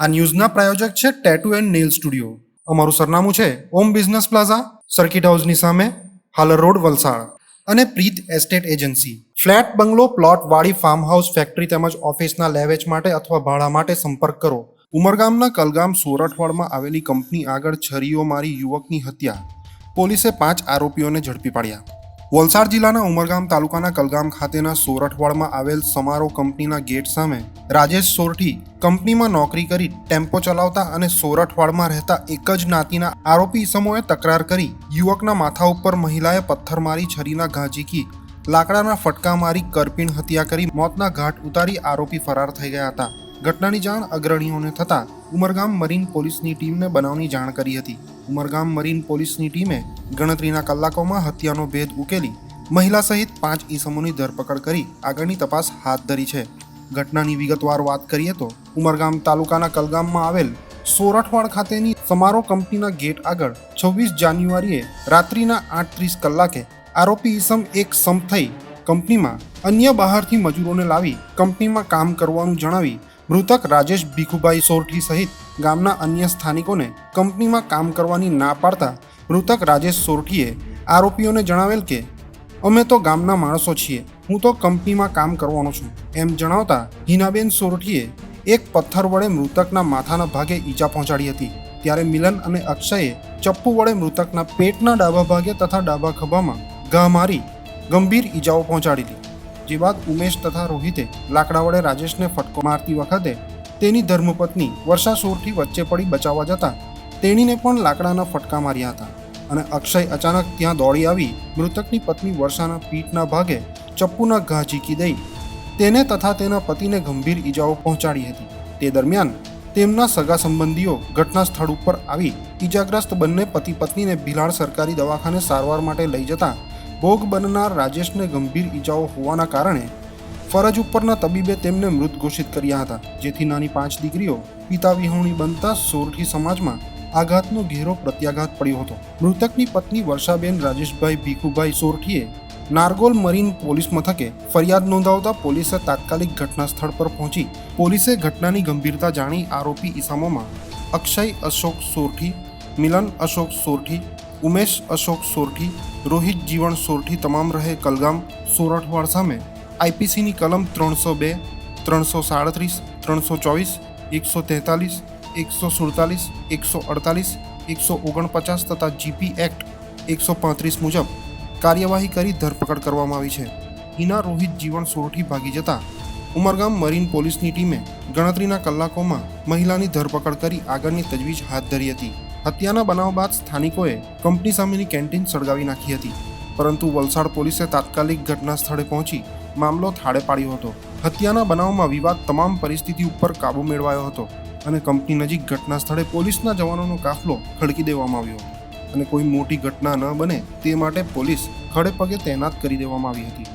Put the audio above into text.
આ ન્યૂઝના પ્રાયોજક છે tattoo and nail studio અમારું સરનામું છે ઓમ બિઝનેસ પ્લાઝા સર્કિટ હાઉસની સામે, હાલર રોડ, વલસાડ. અને Preet estate agency flat, bungalow, plot, વાડી ફાર્મ હાઉસ ફેક્ટરી તેમજ ઓફિસના લેવેચ માટે અથવા ભાડા માટે સંપર્ક કરો. ઉમરગામના કલગામ, સોરઠવાડમાં આવેલી કંપની આગળ છરીઓ મારી યુવકની હત્યા. પોલીસે પાંચ આરોપીઓને ઝડપી પાડ્યા. વલસાડ જિલ્લાના ઉમરગામ તાલુકાના કલગામ ખાતેના સોરઠવાડમાં આવેલ સમારો કંપનીના ગેટ સામે રાજેશ સોરઠી કંપનીમાં નોકરી કરી ટેમ્પો ચલાવતા અને સોરઠવાડમાં રહેતા એક જ જ્ઞાતિના આરોપી ઇસમોએ તકરાર કરી યુવકના માથા ઉપર મહિલાએ પથ્થર મારી છરીના ઘા ઝીકી, લાકડાના ફટકા મારી કરપીણ હત્યા કરી મોતના ઘાટ ઉતારી આરોપી ફરાર થઈ ગયા હતા. ઘટનાની જાણ અગ્રણીઓને થતાં ઉમરગામ મરીન પોલીસની ટીમને બનાવની જાણ કરી હતી. ઉમરગામ મરીન પોલીસની ટીમે ગણતરીના કલાકોમાં હત્યાનો ભેદ ઉકેલી મહિલા સહિત પાંચ ઈસમોની ધરપકડ કરી આગળની તપાસ હાથ ધરી છે. ઘટનાની વિગતવાર વાત કરીએ તો ઉમરગામ તાલુકાના કલગામમાં આવેલ સોરઠવાડ ખાતેની સમારો કંપનીના ગેટ આગળ છવ્વીસ જાન્યુઆરીએ રાત્રિના આઠ ત્રીસ કલાકે આરોપી ઈસમ એક સમ થઈ કંપનીમાં અન્ય બહારથી મજૂરોને લાવી કંપનીમાં કામ કરવાનું જણાવી મૃતક રાજેશ ભીખુભાઈ સોરઠી સહિત ગામના અન્ય સ્થાનિકોને કંપનીમાં કામ કરવાની ના પાડતા મૃતક રાજેશ સોરઠીએ આરોપીઓને જણાવેલ કે, અમે તો ગામના માણસો છીએ. હું તો કંપનીમાં કામ કરવાનો છું. એમ જણાવતા હિનાબેન સોરઠીએ એક પથ્થર વડે મૃતકના માથાના ભાગે ઈજા પહોંચાડી હતી. ત્યારે મિલન અને અક્ષયે ચપ્પુ વડે મૃતકના પેટના ડાબા ભાગે તથા ડાબા ખભામાં ઘા મારી ગંભીર ઈજાઓ પહોંચાડી હતી જે બાદ ઉમેશ તથા રોહિતે લાકડા વડે રાજેશને ફટકો મારતી વખતે તેની ધર્મપત્ની વર્ષા સોરઠી વચ્ચે પડી બચાવવા જતાં તેણીને પણ લાકડાના ફટકા માર્યા હતા અને અક્ષય અચાનક ત્યાં દોડી આવી મૃતકની પત્ની વર્ષાના પીઠના ભાગે ચપ્પુના ઘા ઝીકી દઈ તેને તથા તેના પતિને ગંભીર ઈજાઓ પહોંચાડી હતી. તે દરમિયાન તેમના સગા સંબંધીઓ ઘટના સ્થળ ઉપર આવી ઈજાગ્રસ્ત બંને પતિ પત્નીને ભિલાડ સરકારી દવાખાને સારવાર માટે લઈ જતા ભોગ બનનાર રાજેશને ગંભીર ઈજાઓ હોવાના કારણે ફરજ ઉપરના તબીબે તેમને મૃત ઘોષિત કર્યા હતા. જેથી નાની પાંચ દીકરીઓ પિતા વિહોણી બનતા સોરઠી સમાજમાં આઘાતનો ઘેરો પ્રત્યાઘાત પડ્યો હતો. મૃતકની પત્ની વર્ષાબેન રાજેશભાઈ ભીખુભાઈ સોરઠીએ નારગોલ મરીન પોલીસ મથકે ફરિયાદ નોંધાવતા પોલીસે તાત્કાલિક ઘટના સ્થળ પર પહોંચી પોલીસે ઘટનાની ગંભીરતા જાણી આરોપી ઇસામોમાં અક્ષય અશોક સોરઠી, મિલન અશોક સોરઠી ઉમેશ, અશોક સોરઠી, રોહિત જીવણ સોરઠી તમામ રહે કલગામ, સોરઠવાડ સામે. આઈપીસીની કલમ ત્રણસો બે, ત્રણસો સાડત્રીસ, ત્રણસો ચોવીસ, એકસો તેતાલીસ, એકસો સુડતાલીસ, એકસો અડતાલીસ, એકસો ઓગણપચાસ તથા જીપી એક્ટ એકસો પાંત્રીસ મુજબ કાર્યવાહી કરી ધરપકડ કરવામાં આવી છે. હિના, રોહિત, જીવન સોરઠી ભાગી જતા ઉમરગામ મરીન પોલીસની ટીમે ગણતરીના કલાકોમાં મહિલાની ધરપકડ કરી આગળની તજવીજ હાથ ધરી હતી. હત્યાના બનાવ બાદ સ્થાનિકોએ કંપની સામેની કેન્ટીન સળગાવી નાખી હતી. પરંતુ વલસાડ પોલીસે તાત્કાલિક ઘટના સ્થળે પહોંચી મામલો થાળે પાડ્યો હતો. હત્યાના બનાવમાં વિવાદ તમામ પરિસ્થિતિ ઉપર કાબુ મેળવાયો હતો અને કંપની નજીક ઘટના સ્થળે પોલીસના જવાનોનો કાફલો ખડકી દેવામાં આવ્યો. અને કોઈ મોટી ઘટના ન બને તે માટે પોલીસ ખડે પગે તૈનાત કરી દેવામાં આવી હતી.